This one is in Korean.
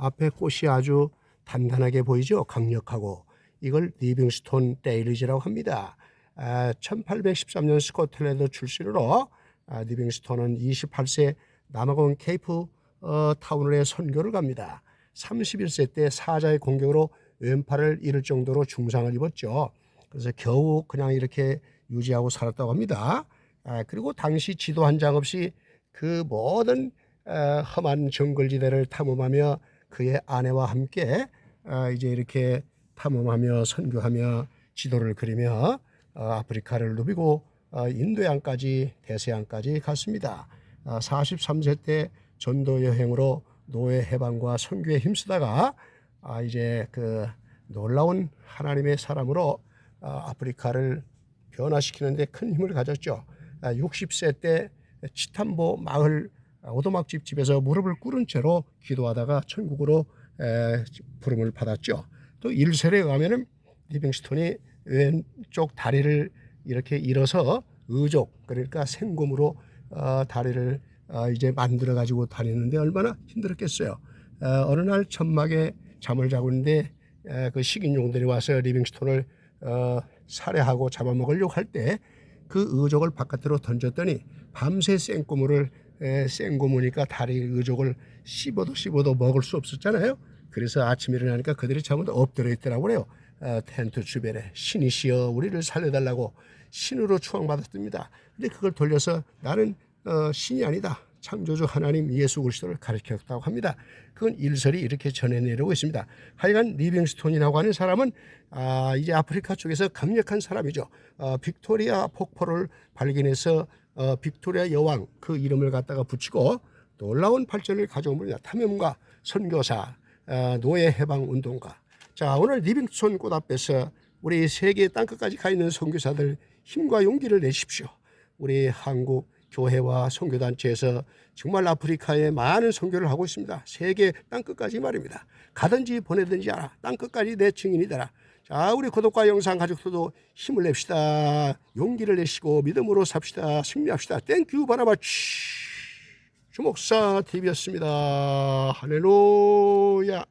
앞에 꽃이 아주 단단하게 보이죠. 강력하고 이걸 리빙스톤 데일리지라고 합니다. 아, 1813년 스코틀랜드 출신으로 아, 리빙스톤은 28세 남아공 케이프 어, 타운에 선교를 갑니다. 31세 때 사자의 공격으로 왼팔을 잃을 정도로 중상을 입었죠. 그래서 겨우 그냥 이렇게 유지하고 살았다고 합니다. 아, 그리고 당시 지도 한 장 없이 그 모든 어, 험한 정글지대를 탐험하며 그의 아내와 함께 아, 이제 이렇게 탐험하며 선교하며 지도를 그리며 어, 아프리카를 누비고 어, 인도양까지 대서양까지 갔습니다. 아, 43세 때 전도 여행으로 노예 해방과 선교에 힘쓰다가 아, 이제 그 놀라운 하나님의 사람으로 아, 아프리카를 변화시키는데 큰 힘을 가졌죠. 아, 60세 때 치탐보 마을 오도막집 집에서 무릎을 꿇은 채로 기도하다가 천국으로 에, 부름을 받았죠. 또 일설에 의하면은 리빙스톤이 왼쪽 다리를 이렇게 일어서 의족 그러니까 생곰으로 어, 다리를 어, 이제 만들어 가지고 다니는데 얼마나 힘들었겠어요. 어, 어느 날 천막에 잠을 자고 있는데 에, 그 식인종들이 와서 리빙스톤을 어, 살해하고 잡아먹으려고 할 때 그 의족을 바깥으로 던졌더니 밤새 에, 생고무니까 다리 의족을 씹어도 씹어도 먹을 수 없었잖아요. 그래서 아침에 일어나니까 그들이 전부 다 엎드려 있더라고 그래요. 어, 텐트 주변에 신이시여 우리를 살려달라고 신으로 추앙받았습니다. 근데 그걸 돌려서 나는 어, 신이 아니다. 창조주 하나님 예수 그리스도를 가르쳤다고 합니다. 그건 일설이 이렇게 전해 내려고 있습니다. 하여간 리빙스톤이라고 하는 사람은 아, 이제 아프리카 쪽에서 강력한 사람이죠. 어, 빅토리아 폭포를 발견해서 어, 빅토리아 여왕 그 이름을 갖다가 붙이고 놀라운 발전을 분이다. 탐험가, 선교사, 어, 노예 해방 운동가. 자 오늘 리빙스톤 꽃 앞에서 우리 세계 땅끝까지 가 있는 선교사들 힘과 용기를 내십시오. 우리 한국 교회와 선교단체에서 정말 아프리카에 많은 선교를 하고 있습니다. 세계 땅끝까지 말입니다. 가든지 보내든지 알아. 땅끝까지 내 증인이 되라. 자, 우리 구독과 영상 가족들도 힘을 냅시다. 용기를 내시고 믿음으로 삽시다. 승리합시다. 땡큐 바나바치. 주목사 TV였습니다. 할렐루야.